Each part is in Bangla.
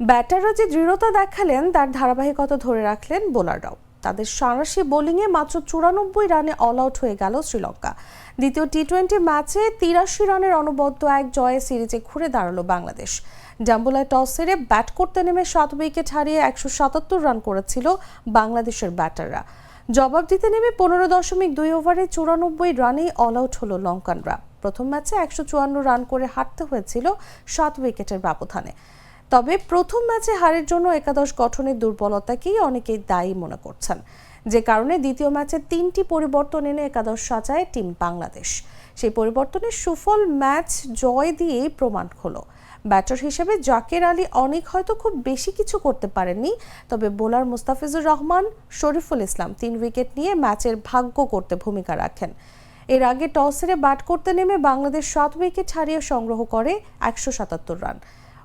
ব্যাটাররা যে দৃঢ়তা দেখালেন, তার ধারাবাহিকতা ধরে রাখলেন বোলাররাও। তাদের সাঁড়াশি বোলিংয়ে মাত্র চুরানব্বই রানে অল আউট হয়ে গেল শ্রীলঙ্কা। দ্বিতীয় টি টোয়েন্টি ম্যাচে তিরাশি রানের অনবদ্য এক জয়ে সিরিজে ঘুরে দাঁড়াল বাংলাদেশ। জাম্বুলায় টস সেরে ব্যাট করতে নেমে সাত উইকেট হারিয়ে একশো সাতাত্তর রান করেছিল বাংলাদেশের ব্যাটাররা। জবাব দিতে নেমে পনেরো দশমিক দুই ওভারে চুরানব্বই রানেই অল আউট হলো লঙ্কানরা। প্রথম ম্যাচে একশো চুয়ান্ন রান করে হারতে হয়েছিল সাত উইকেটের ব্যবধানে। তবে প্রথম ম্যাচে হারের জন্য একাদশ গঠনের দুর্বলতাকেই অনেকেই দায়ী মনে করছেন। যে কারণে দ্বিতীয় ম্যাচে তিনটি পরিবর্তন এনে একাদশ সাজায় টিম বাংলাদেশ। সেই পরিবর্তনের সুফল ম্যাচ জয় দিয়েই প্রমাণ হলো। ব্যাটার হিসেবে জাকের আলী অনেক হয়তো খুব বেশি কিছু করতে পারেননি, তবে বোলার মুস্তাফিজুর রহমান, শরীফুল ইসলাম তিন উইকেট নিয়ে ম্যাচের ভাগ্য করতে ভূমিকা রাখেন। এর আগে টস হেরে ব্যাট করতে নেমে বাংলাদেশ সাত উইকেট হারিয়ে সংগ্রহ করে একশো সাতাত্তর রান।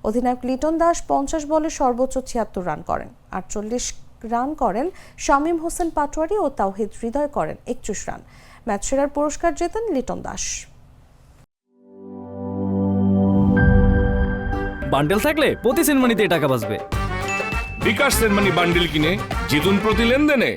অধিনায়ক লিটন দাস পঞ্চাশ বলে সর্বোচ্চ ছিয়াত্তর রান করেন। আটচল্লিশ রান করেন শামীম হোসেন পাটোয়ারি ও তাওহিদ হৃদয় করেন একত্রিশ রান। ম্যাচ সেরার পুরস্কার জেতেন লিটন দাস। বান্ডেল থাকলে প্রতি সেনমানিতে টাকা বাঁচবে। বিকাশ সেনমানি বান্ডিল কিনে জিতুন প্রতি লেনদেনে।